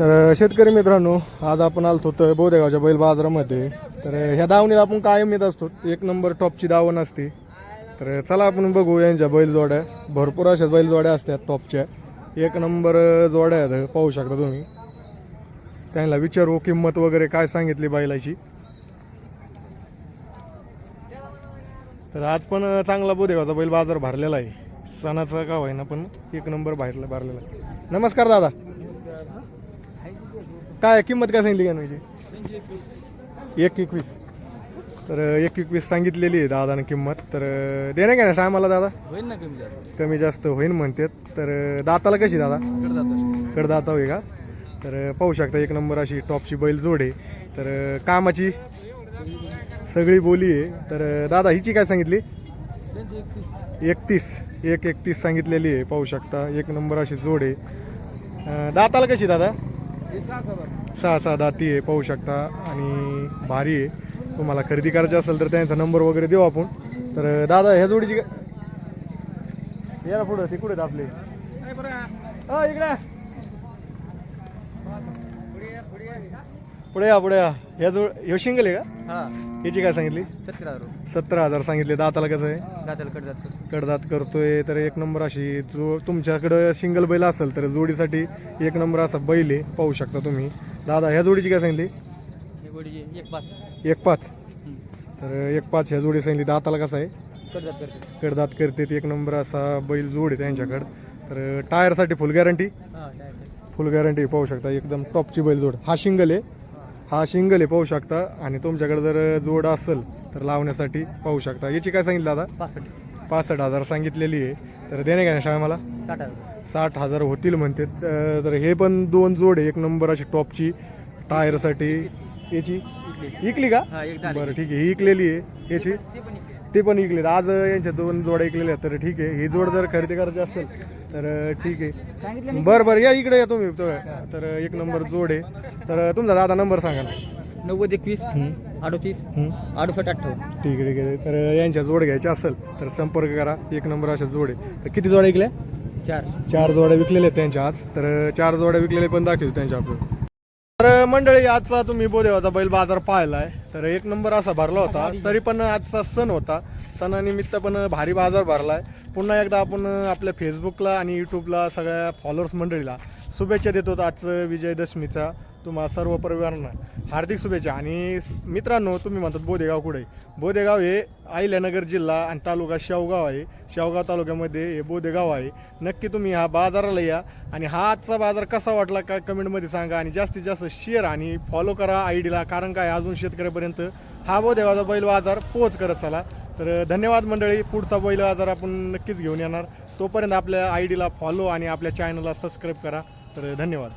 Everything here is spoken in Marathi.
तर शेतकरी मित्रांनो आज आपण आलो होतो बोदेगावच्या बैल बाजारामध्ये. तर ह्या दावणीला आपण कायम येत असतो. एक नंबर टॉपची दावण असते. तर चला आपण बघू यांच्या बैलजोड्या भरपूर अशा बैलजोड्या असतात टॉपच्या. एक नंबर जोड्या आहेत. पाहू शकता तुम्ही. त्यांना विचारू किंमत वगैरे काय सांगितली बैलाची. तर आज पण चांगला बोदेगावचा बैल बाजार भरलेला आहे. सणाचा का होईना पण एक नंबर बाहेरला भरलेला आहे. नमस्कार दादा. काय किंमत काय सांगितली का म्हणजे एक एकवीस. तर एक एकवीस सांगितलेली आहे दादाने किंमत. तर देणे का नाही आम्हाला दादा? होईल ना कमी जास्त. कमी जास्त होईन म्हणतात तर दाताला कशी दादा? कडदाता. होई का? तर पाहू शकता एक नंबर अशी टॉपची बैल जोड आहे. तर कामाची सगळी बोली आहे. तर दादा हिची काय सांगितली? एकतीस. एक एकतीस सांगितलेली आहे. पाहू शकता एक नंबर अशी जोड आहे. दाताला कशी दादा? सहा सहा दाती आहे पाहू शकता. आणि भारी आहे. तुम्हाला खरेदी करायची असेल तर त्यांचा नंबर वगैरे देऊ आपण. तर दादा ह्या जोडीची का या ना पुढं ते कुठे आपले इकडे. पुढे या पुढे या. ह्या जोड ह्यो शिंगल आहे का? हा. याची काय सांगितली? रुपये सतरा हजार सांगितले. दाताला कसं आहे? दाताला कडदात करतोय. तर एक नंबर अशी जो तुमच्याकडं सिंगल बैल असेल तर जोडीसाठी एक नंबर असा बैल आहे. पाहू शकता तुम्ही. दादा ह्या जोडीची काय सांगितली? हे गोडीचे एक पाच. एक पाच. तर एक पाच ह्या जोडी सांगितली. दाताला कसं आहे? करते. कडदात करते. एक नंबर असा बैल जोड आहे त्यांच्याकडं. तर टायरसाठी फुल गॅरंटी हा फुल गॅरंटी पाहू शकता. एकदम टॉपची बैल जोड. हा शिंगल आहे. हा शिंगल आहे पाहू शकता. आणि तुमच्याकडे जर जोड असेल तर लावण्यासाठी पाहू शकता. याची काय सांगितलं दादा? पासष्ट. पासष्ट हजार सांगितलेली आहे. तर देणे का नाही शाळा मला? साठ हजार. साठ हजार होतील म्हणते. त- तर हे पण दोन जोड आहे. एक नंबर अशी टॉपची टायरसाठी. याची? इकली. का? हा एक बरं ठीक आहे. ही इकलेली आहे. याची? ते पण इकली. ते पण इकले आज यांच्या दोन जोड्या इकलेल्या आहेत तर ठीक आहे. ही जोड जर खरेदी करायची असेल तर ठीक आहे. बरं बरं या इकडे या तुम्ही. तर एक नंबर जोड आहे. तर तुमचा दादा नंबर सांगा ना. नव्वद एकवीस अडोतीस. अडुसष्ट अठ्ठावन्न. ठीक आहे ठीक आहे. तर यांच्या जोड घ्यायच्या असेल तर संपर्क करा. एक नंबर अशा जोड आहे. तर किती जोड्या इकल्या चार. चार जोड्या विकलेल्या आहेत त्यांच्या आज. तर चार जोड्या विकलेल्या पण दाखवतो त्यांच्या आपण तर मंडळी आजचा तुम्ही बोदेवाचा बैल बाजार पाहिलाय. तर एक नंबर असा भरला होता. तरी पण आजचा सण होता. सणानिमित्त पण भारी बाजार भरलाय. पुन्हा एकदा आपण आपल्या फेसबुकला आणि यूट्यूबला सगळ्या फॉलोअर्स मंडळीला शुभेच्छा देतो आजचं विजयदशमीचा. तुम्हा सर्व परिवारांना हार्दिक शुभेच्छा. आणि मित्रांनो तुम्ही म्हणतात बोदेगाव कुठे? बोदेगाव हे अहिल्यानगर जिल्हा आणि तालुका शेवगाव आहे. शेवगाव तालुक्यामध्ये हे बोदेगाव आहे. नक्की तुम्ही हा बाजाराला या आणि हा आजचा बाजार कसा वाटला का कमेंटमध्ये सांगा आणि जास्तीत जास्त शेअर आणि फॉलो करा आय डीला कारण काय अजून शेतकऱ्यापर्यंत हा बोदेगावचा बैल बाजार पोहोच करत चला. तर धन्यवाद मंडळी पुढचा बैल बाजार आपण नक्कीच घेऊन येणार. तोपर्यंत आपल्या आय डीला फॉलो आणि आपल्या चॅनलला सबस्क्राईब करा. तर धन्यवाद.